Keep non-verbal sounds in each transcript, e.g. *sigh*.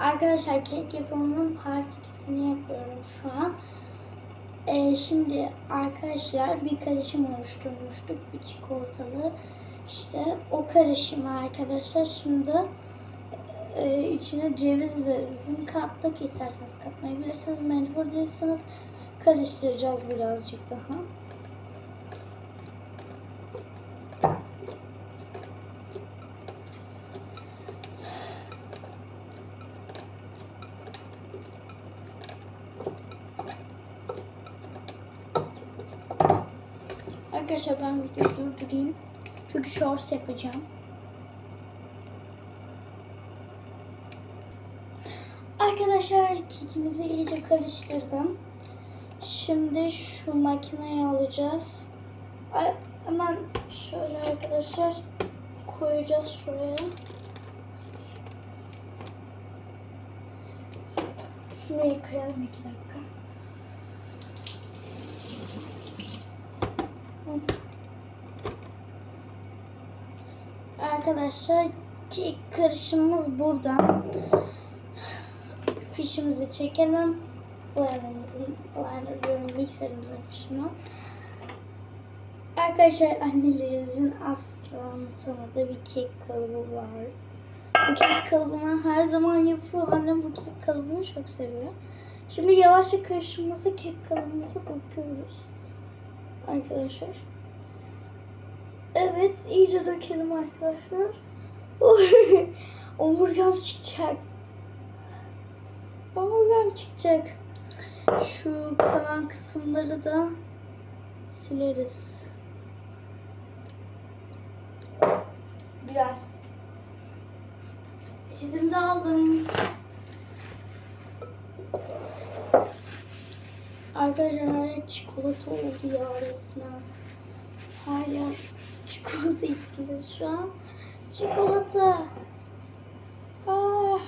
Arkadaşlar kek yapımının part 2'sini yapıyorum şu an. Ee, şimdi arkadaşlar bir karışım oluşturmuştuk bir çikolatalı. İşte o karışımı arkadaşlar şimdi e, içine ceviz ve üzüm kattık. İsterseniz katmayabilirsiniz. Mecbur değilseniz karıştıracağız birazcık daha. Arkadaşlar ben videoyu durdurayım. Çünkü shorts yapacağım. Arkadaşlar kekimizi iyice karıştırdım. Şimdi şu makineyi alacağız. Ay, hemen şöyle arkadaşlar koyacağız şuraya. Şunu yıkayalım iki dakika. Arkadaşlar kek karışımımız burada. Fişimizi çekelim. Blender'ımızın, blender diyorum mikserimizin fişini. Arkadaşlar annelerimizin asla unutamadığı bir kek kalıbı var. Bu kek kalıbını her zaman yapıyor. Annem bu kek kalıbını çok seviyor. Şimdi yavaşça karışımımızı kek kalıbımıza döküyoruz. Arkadaşlar. Evet iyice dökelim arkadaşlar. *laughs* Omurgam çıkacak. Omurgam çıkacak. Şu kalan kısımları da sileriz. Güzel. Peçetemizi aldım. Arkadaşlar çikolata oldu ya resmen. Yer *laughs* çikolata içinde şu an. Çikolata. Ah.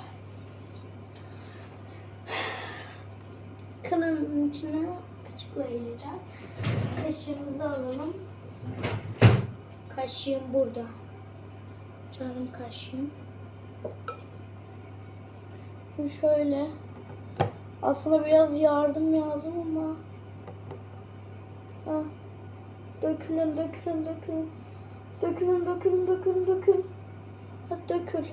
Kalanın içine kaşıkla yiyeceğiz. Kaşığımızı alalım. Kaşığım burada. Canım kaşığım. Bu şöyle. Aslında biraz yardım lazım ama. Ha. Dökülün, dökülün, dökülün. Dökülün, dökülün, dökülün, dökülün. Hadi dökül.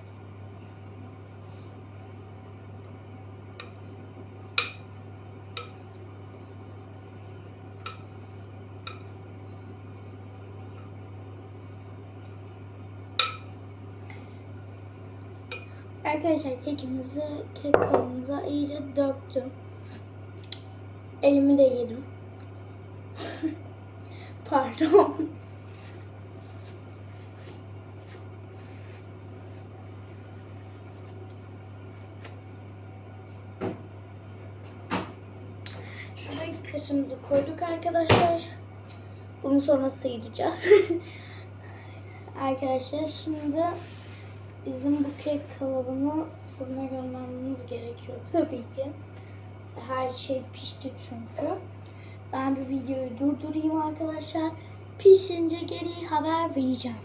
Arkadaşlar kekimizi, kek kalıbımıza iyice döktüm. Elimi de yedim. *laughs* Pardon. Şuraya kaşığımızı koyduk arkadaşlar. Bunu sonra sıyıracağız. *laughs* arkadaşlar şimdi bizim bu kek kalıbını fırına göndermemiz gerekiyor tabii ki. Her şey pişti çünkü. Ben bir videoyu durdurayım arkadaşlar. Pişince geri haber vereceğim.